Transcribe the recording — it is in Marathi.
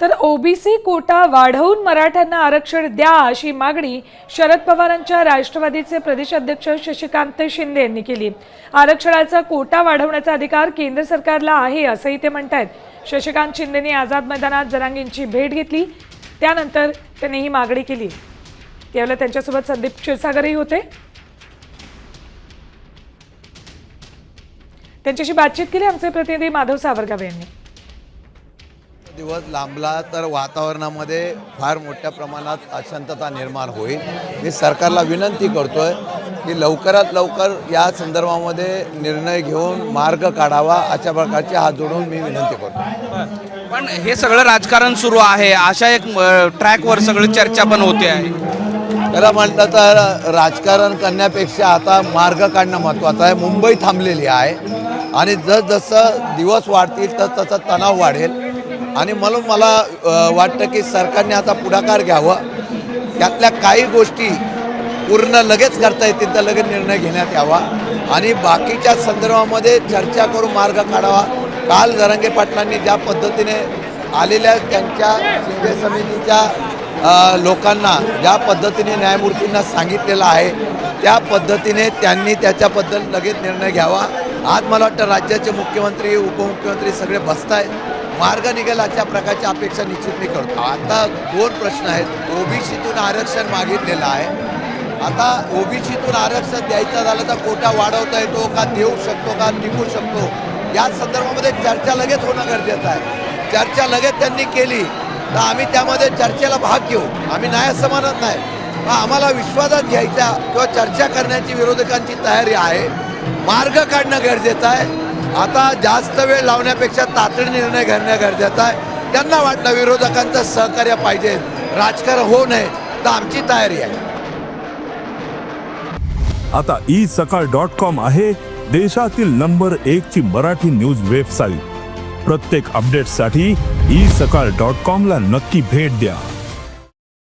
तर ओबीसी कोटा वाढवून मराठ्यांना आरक्षण द्या अशी मागणी शरद पवारांच्या राष्ट्रवादीचे प्रदेशाध्यक्ष शशिकांत शिंदे यांनी केली. आरक्षणाचा कोटा वाढवण्याचा अधिकार केंद्र सरकारला आहे असंही ते म्हणत आहेत शशिकांत शिंदेनी आझाद मैदानात जरांगींची भेट घेतली. त्यानंतर त्यांनी ही मागणी केली. त्यावेळेला त्यांच्यासोबत संदीप क्षीरसागरही होते. त्यांच्याशी बातचीत केली आमचे प्रतिनिधी माधव सावरगावे यांनी. दिवस लांबला तर वातावरणामध्ये फार मोठ्या प्रमाणात अशांतता निर्माण होईल. मी सरकारला विनंती करतोय की लवकरात लवकर या संदर्भामध्ये निर्णय घेऊन मार्ग काढावा अशा प्रकारचे हात जोडून मी विनंती करतो पण हे सगळं राजकारण सुरू आहे. अशा एक ट्रॅकवर सगळी चर्चा पण होते आहे. खरं म्हटलं तर राजकारण करण्यापेक्षा आता मार्ग काढणं महत्त्वाचं आहे. मुंबई थांबलेली आहे. आणि जसजसं दिवस वाढतील तस तसं तणाव वाढेल. आणि म्हणून मला वाटतं की सरकारने आता पुढाकार घ्यावा. त्यातल्या काही गोष्टी पूर्ण लगेच करता येतील तर लगेच निर्णय घेण्यात यावा. आणि बाकीच्या संदर्भामध्ये चर्चा करून मार्ग काढावा. काल जरांगे पाटलांनी ज्या पद्धतीने आलेल्या त्यांच्या शिंदे समितीच्या लोकांना ज्या पद्धतीने न्यायमूर्तींना सांगितलेलं आहे त्या पद्धतीने त्यांनी त्याच्याबद्दल लगेच निर्णय घ्यावा. आज मला वाटतं राज्याचे मुख्यमंत्री उपमुख्यमंत्री सगळे बसत आहेत मार्ग निघेल अशा प्रकारची अपेक्षा निश्चित मी करतो. आता दोन प्रश्न आहेत. ओबीसीतून आरक्षण मागितलेलं आहे. आता ओबीसीतून आरक्षण द्यायचं झालं तर कोटा वाढवता येतो का देऊ शकतो का टिकू शकतो? या संदर्भामध्ये चर्चा लगेच होणं गरजेचं आहे. चर्चा लगेच त्यांनी केली तर आम्ही त्यामध्ये चर्चेला भाग घेऊ. आम्ही नाही असं म्हणत नाही. पण आम्हाला विश्वासात घ्यायचा किंवा चर्चा करण्याची विरोधकांची तयारी आहे. मार्ग काढणं गरजेचं आहे. आता जास्त वेळ लावण्यापेक्षा तातडी निर्णय घेणं गरजेचं आहे. त्यांना वाटलं विरोधकांचं सहकार्य पाहिजे. राजकारण होऊ नये तर आमची तयारी आहे. आता ई सकाळ डॉट कॉम आहे देशातील नंबर एक ची मराठी न्यूज वेबसाईट. प्रत्येक अपडेटसाठी ई सकाळ डॉट कॉम ला नक्की भेट द्या.